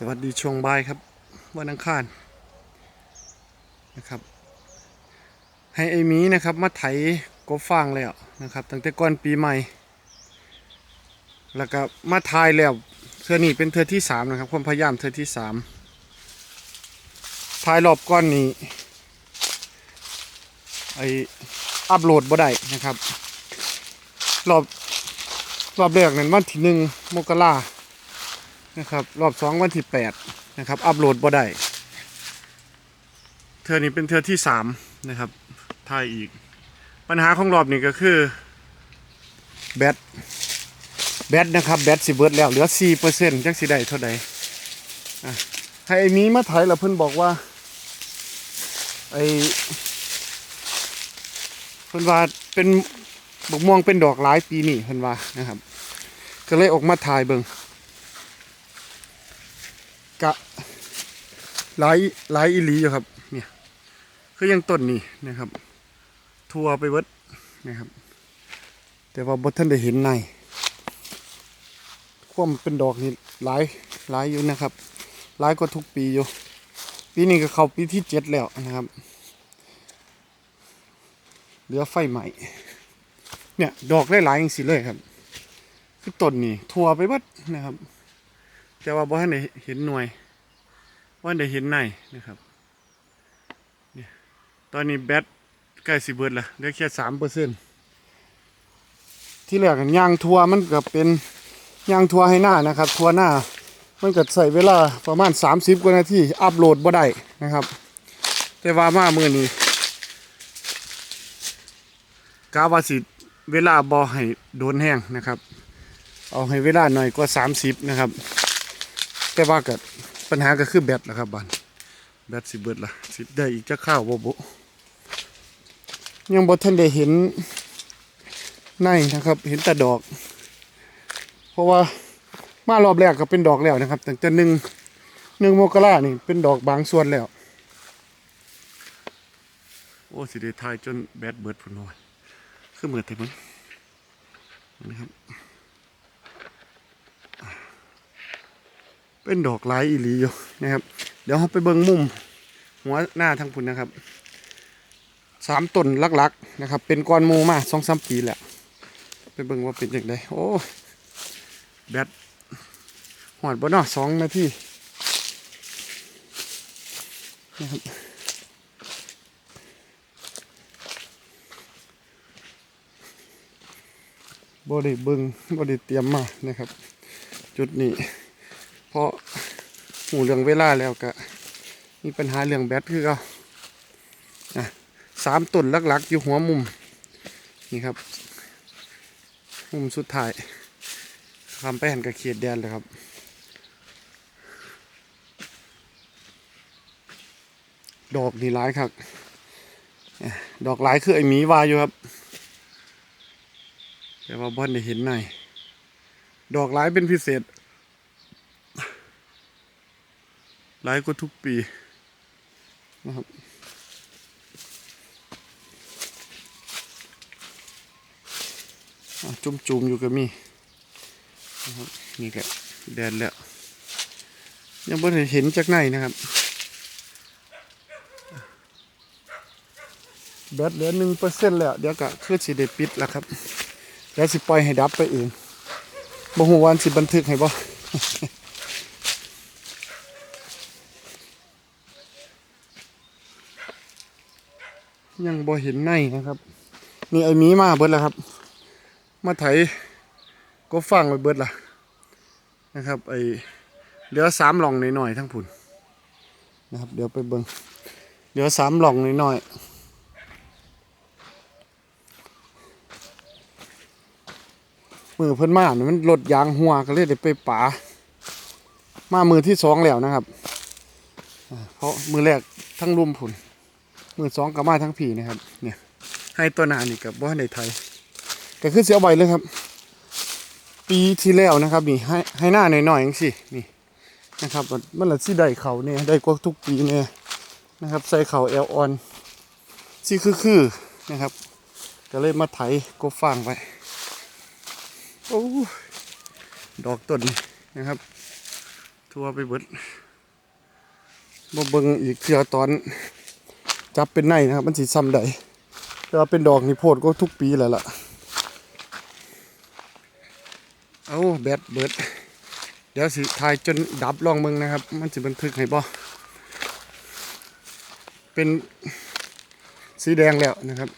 สวัสดีช่วงบ่ายครับ วันอังคารนะครับ ให้ไอ้มีนะครับมาไถกบฟางแล้วนะครับ ตั้งแต่ก่อนปีใหม่ แล้วก็มาทายแล้วเทือนี้เป็นเทือที่สามนะครับความพยายามเทือที่สามทายรอบก้อนนี้ไออัพโหลดบ่ได้นะครับ รอบรอบแรกนั้นวันที่หนึ่งมกรา นะครับ รอบสองวันที่แปดนะครับ อัพโหลดบ่ได้เทอนี้เป็นเทอที่สามนะครับทายอีก ปัญหาของรอบนี้ก็คือแบตแบตนะครับแบตสิเบิดแล้วเหลือ4%เปอร์เซ็นต์จักสิได้เท่าใดอ่ให้ไอ้มีมาไถแล้วเพิ่นบอกว่าไอ้เพิ่นว่าเป็นบกม่วงเป็นดอกหลายปีนี่เพิ่นว่านะครับ ก็เลยออกมาถ่ายเบิ่ง กะหลายหลายอีหลีอยู่ครับ เนี่ย คือยังต้นนี่นะครับ ทัวไปเบิดนะครับ แต่ว่าบ่ทันได้เห็นในความเป็นดอกนี่หลายหลายอยู่นะครับหลายกว่าทุกปีอยู่ ปีนี้ก็เข้าปีที่เจ็ดแล้วนะครับเหลือไฟใหม่ เนี่ย ดอกได้หลายอย่างสิเลยครับ คือต้นนี่ทัวไปหมดนะครับ แต่ว่าบ่ทันได้เห็นหน่วยว่าได้เห็นในนะครับเนี่ยตอนนี้แบตใกล้สิเบิดละเหลือแค่สามเปอร์เซ็นที่แรกยางทัวมันก็เป็นยางทัวให้หน้านะครับ ทัวหน้ามันก็ใส่เวลาประมาณ 30 กว่านาทีอัพโหลดบ่ได้นะครับ แต่ว่ามามือนี้กาวาสิเวลาบ่ให้โดนแห้งนะครับ เอาให้เวลาหน่อยกว่า 30 นะครับ แต่ว่าก็ปัญหาก็คือแบตละครับบันแบตสิเบิดละสิได้อีกจะข้าวบ่บยังบ่ทันได้เห็นในนะครับ เห็นแต่ดอก เพราะว่ามารอบแรกก็เป็นดอกแล้วนะครับตั้งแต่หนึ่งหนึ่งโมกรานี่เป็นดอกบางส่วนแล้ว โอ้สิได้ทายจนแบดเบิดผลน้อยคือเหมือนแต่มันนะครับ เป็นดอกหลายอีหลีอยู่นะครับ เดี๋ยวเราไปเบิ่งมุม หัวหน้าทั้งพุ่นนะครับสามต้นลักๆนะครับ เป็นก้อนมูมาสองสามปีแหละไปเบิ่งว่าเป็นอย่างไรโอ้แบตหอดบ่เนาะสองนาทีนะครับบ่ได้เบิงบ่ได้เตรียมมานะครับ จุดนี้ ราะหูเรื่องเวลาแล้วก็มีปัญหาเรื่องแบตคือเขาอะสามต้นหลักๆ อยู่หัวมุม นี่ครับ มุมสุดท้ายคำไปหันกับเขียดแดนเลยครับดอกนี่ร้ายครับ ดอกหลายคือไอหมีวาอยู่ครับ แต่ว่าบ่อนได้เห็นในดอกหลายเป็นพิเศษ หลายกว่าทุกปีนะครับจุ่มๆอยู่ก็มีนะครับนี่ก็แดนแล้ว ยังไม่ได้เห็นจากไหนนะครับแบตเหลือหนึ่งเปอร์เซ็นต์แล้ว เดี๋ยวก็คือสิได้ปิดแล้วครับเดี๋ยวสิปล่อยให้ดับไปเองบ่ฮู้วาอันสิบันทึกให้บ่ ยังบ่เห็นในนะครับ นี่ไอ้มีมาเบิดแล้วครับ มาไถก็ฟังไปเบิดละนะครับไอเหลือสามหล่องหน่อยๆทั้งผุนนะครับ เดี๋ยวไปเบิงเหลือสามหล่องหน่อยๆมือเพิ่นมาเนี่ยมันลดยางหัวก็เลยได้ไปป่ามามือที่สองแล้วนะครับ เพราะมือแรกทั้งรุมผุน มือสองกับมาทั้งผีนะครับ เนี่ยให้ตัวหนานี่กับบ่ในไทยก็คือเสียใบเลยครับ ปีที่แล้วนะครับ นี่ให้ให้หน้าหน่อยๆอย่างสินี่นะครับมันมันละสิได้เขาเนี่ยได้กว่าทุกปีเนี่ยนะครับ ใส่เขาเอลออนสิคือคือๆนะครับ ก็เลยมาไถกบฟางไปโอ้ดอกต้นนะครับ ทั่วไปเบิดบ่เบิงอีกเทือตอน จับเป็นในนะครับ มันสิซ้ำใดแต่ว่าเป็นดอกนี่โพดก็ทุกปีแล้วล่ะ เอาแบตเบิด เดี๋ยวสิถ่ายจนดับลองมึงนะครับ มันสิบันทึกให้บ่เป็นสีแดงแล้วนะครับ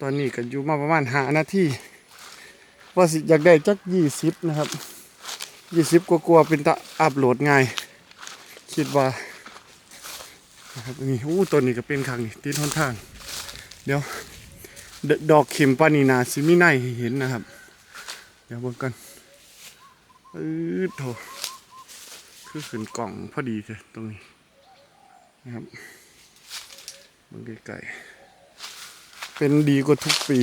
ตอนนี้ก็อยู่มาประมาณหานาทีว่าสิอยากได้จักยี่สิบนะครับยี่สิบกลัวๆเป็นตะอัพโหลดง่าย คิดว่า นะครับนี่อู้ตัวนี้ก็เป็นครั้งนี่ติดทนทาง เดี๋ยวดดอกเข็มปานีนาซิมิไนเห็นนะครับ เดี๋ยวเบิ่งกันอืดโถคือขึ้นกล่องพอดีเลยตรงนี้นะครับเบิ่งไกลๆเป็นดีกว่าทุกปี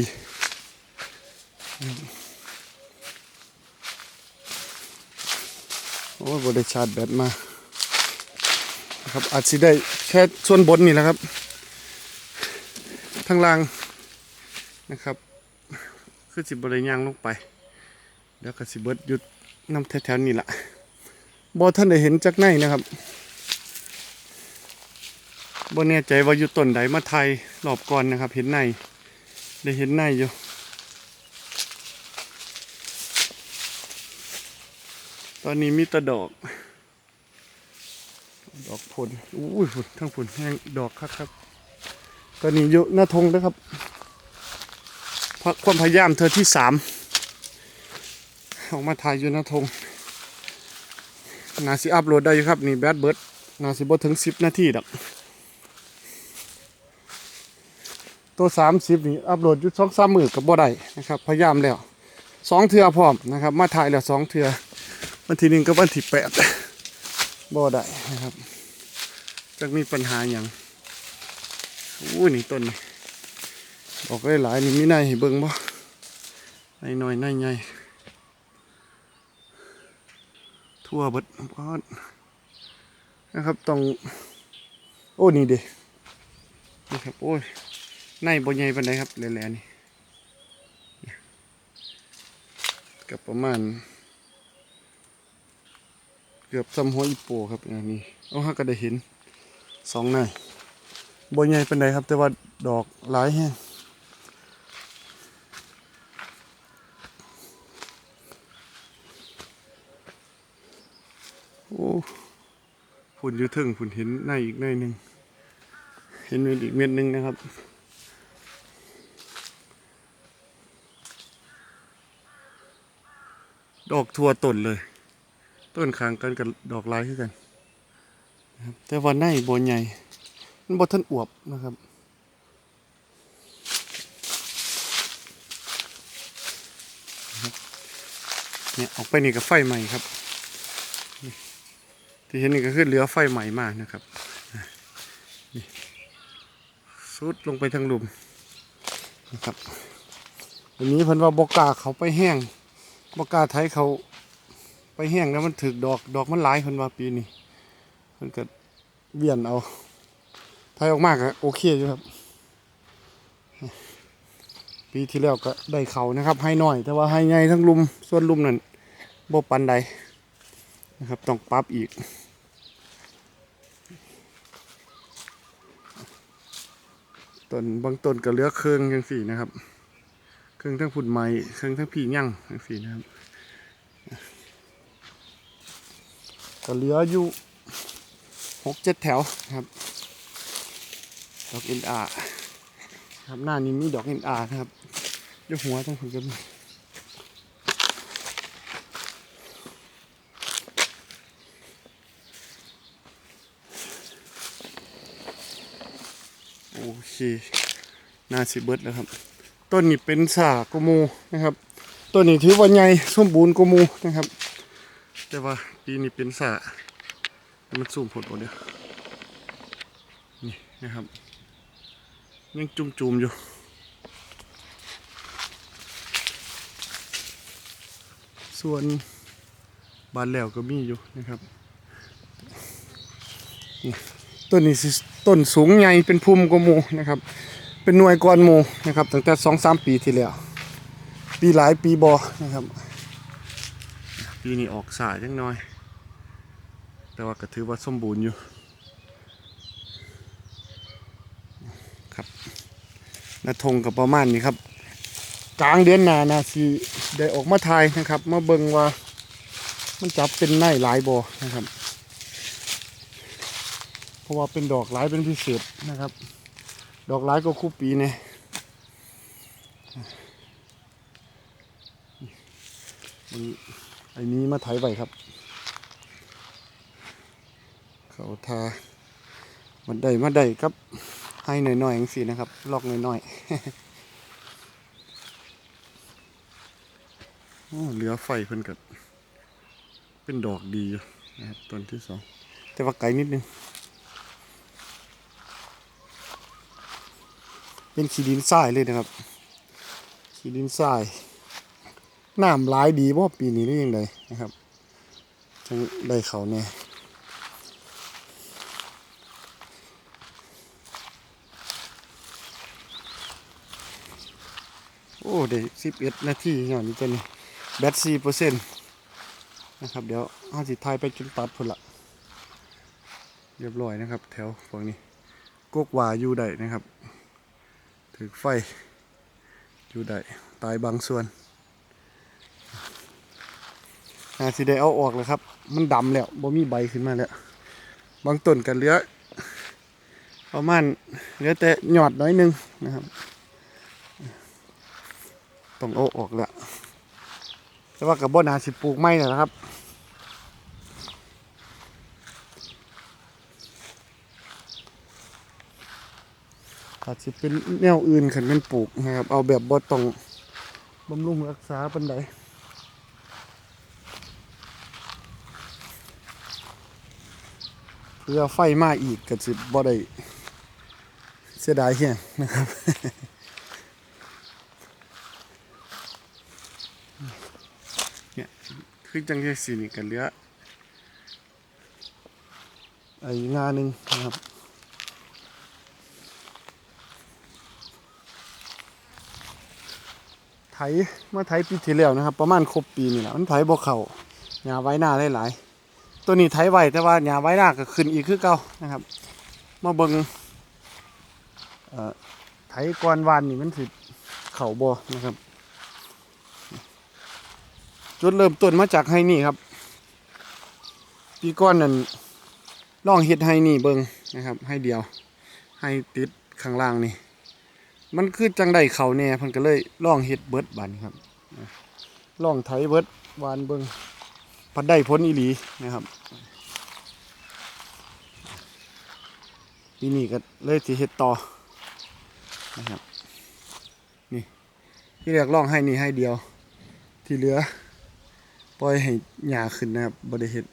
โอ้ยบได้ชาร์จแบตมา นะครับ อาจสิได้แค่ส่วนบนนี่แหละครับทางล่างนะครับ คือสิบริยางลงไปแล้วก็สิเบิดหยุดน้ำแถวๆนี่แหละบอท่านได้เห็นจากไหนนะครับบอแน่ใจว่าอยู่ต้นใดมาไทยรอบก่อนนะครับ เห็นในได้เห็นในอยู่ตอนนี้มีตะดอก ผลอุ้ยผลทั้งผลแห้งดอกครับครับตอนนี้อยู่หน้าทงนะครับพระความพยายามเธอที่สามออกมาถ่ายอยู่หน้าทงนาสิอัพโหลดได้อยู่ครับนี่แบดเบิร์ดนาสิบ่ถึงสิบนาทีดอกตัวสามสิบนี่อัพโหลดยู่สองสามมือกับบ่ได้นะครับ พยายามแล้วสองเทือพร้อมนะครับ มาถ่ายแล้วสองเทือวันที่หนึ่งกับวันที่แปดบ่ได้นะครับ จะมีปัญหาอย่างอู้นี่ต้นนี่ออกหลายนี่มีในให้เบิ่งบ่ในน้อยในใหญ่ทั่วเบิดพอดนะครับต้องโอ้นี่เด้นี่ครับโอ้ยในบ่ใหญ่ปานใดครับแหล่ๆนี่กับประมาณ เกือบซ้ำหัวอีโปครับอันนี้เอาฮะก็ได้เห็น สองในบ่ใหญ่เปานใดครับ แต่ว่าดอกหลายแฮงโอ้ฝุ่นอยู่ถึงฝุ่นเห็นในอีกในหนึ่งเห็นอีกเม็ดหนึ่งนะครับดอกทัวต้นเลย ต้นขางกันกับดอกลายคือกัน นะครับแต่ว่าในบนใหญ่มันบท่านอวบนะครับเนี่ยออกไปนี่ก็ไฟใหม่ครับ ที่เห็นนี่ก็คือเหลือไฟใหม่มากนะครับนี่สุดลงไปทางหลุมนะครับอันนี้เพิ่นว่าบอกาเขาไปแห้งบอกาไทยเขาไปแห้งแล้วมันถึกดอกดอกมันหลายเพิ่นว่าปีนี้ เพิ่นก็เวียนเอาไทยออกมากก็โอเคอยู่ครับ ปีที่แล้วก็ได้เขานะครับ ให้หน้อย แต่ว่าให้ใหญ่ทั้งลุมส่วนลุมนั่นบ่ปันใดนะครับ ต้องปรับอีก ต้นบางต้นก็เหลือเครื่องจังสี่นะครับ เครื่องทั้งผุดไม้เครื่องทั้งผียั่งจังสี่นะครับก็เหลืออยู่ หกเจ็ดแถวครับ ดอกเอ็นอาครับหน้านี้มีดอกเอ็นอานะครับอยกหัวต้องถึงกันโอเคน้าสิเบิดแล้วครับ ต้นนี้เป็นสากโมนะครับ ต้นนี้ถือว่าใหญ่สมบูรณ์กว่าหมูนะครับ แต่ว่าปีนี้เป็นสา มันสูงผลโอเดียวนี่นะครับ ยังจุ่มๆอยู่ส่วนบานแล้วก็มีอยู่นะครับต้นนี้ต้นสูงใหญ่เป็นพุ่มกว่าหมูนะครับ เป็นหน่วยก้อนมูนะครับตั้งแต่สองสามปีที่แล้วปีหลายปีบอนะครับ ปีนี้ออกสายจังน้อย แต่ว่าก็ถือว่าสมบูรณ์อยู่ครับนาทงกับประมาณนี้ครับกลางเดือนหน้านาสีได้ออกมาทายนะครับ มาเบิ่งว่ามันจับเป็นไนหลายบ่นะครับ เพราะว่าเป็นดอกหลายเป็นพิเศษนะครับ ดอกหลายก็คู่ปีเนี่ยมันไอ้นี้มาไถไว้ครับ เขาทามันได้มาได้ครับ ให้หน่อยๆอย่างสินะครับ ลอกหน่อยๆโอ้เหลือไฟเพิ่นกับเป็นดอกดีนะครับต้นที่สอง แต่ว่าไกลนิดนึง เป็นขีดินทรายเลยนะครับขีดินทรายน้ำหลายดีบ่ปีนี้หรือยังไงนะครับจังได้เขาเนี่ย อ้ได้สิบเอ็ดนาทีอย่างนี้ตัวนี้แบตสี่เปอร์เซ็นต์นะครับ เดี๋ยวเอาสิทายไปจนตัดพุ่นละเรียบร้อยนะครับ แถวฝั่งนี้กกหวาอยู่ได้นะครับ ถือไฟอยู่ได้ตายบางส่วนอาสิได้เอาออกเลยครับ มันดำแล้วบ่มีใบขึ้นมาแล้ว บางต้นกันเหลือประมาณเหลือแต่หยอดน้อยนึงนะครับ ต้องเอาออกแล้วแต่ว่ากับบ่นาสิปลูกไม่นะครับ อาจจะเป็นแนวอื่นขันเป็นปลูกนะครับ เอาแบบบ่ต้องบำรุงรักษาปันใดเพื่อไฟมาอีกก็สิบ่ได้เสียดายเฮียนะครับ เนี่ย คือจังที่สีนี่กันเหลือไอ้งานหนึ่งนะครับไถมาไถปีที่แล้วนะครับ ประมาณครบปีนี่แหละมันไถบ่เข่าหญ้าไว้หน้าหลายๆตัวนี้ไถไว้แต่ว่าหญ้าไว้หน้าก็ขึ้นอีกคือเก่านะครับ มาเบิ่งเอ่อไถก่อนวานนี่มันสิเข่าบ่นะครับ จุดเริ่มต้นมาจากไฮนี่ครับปีก้อนนั่นลองเฮ็ดไฮนี่เบิงนะครับให้เดียวให้ติดข้างล่างนี่ มันคือจังได้เขาแน่เพิ่นก็เลยลองเฮ็ดเบิร์ดบันครับลองไถเบิดวานเบิงพัดได้ผลอีหลีนะครับปีนี้ก็เลยสิเฮ็ดต่อนะครับนี่ที่แรกลองให้นี่ให้เดียว ที่เหลือ ปล่อยให้หญ้าขึ้นนะครับบ่ได้เฮ็ด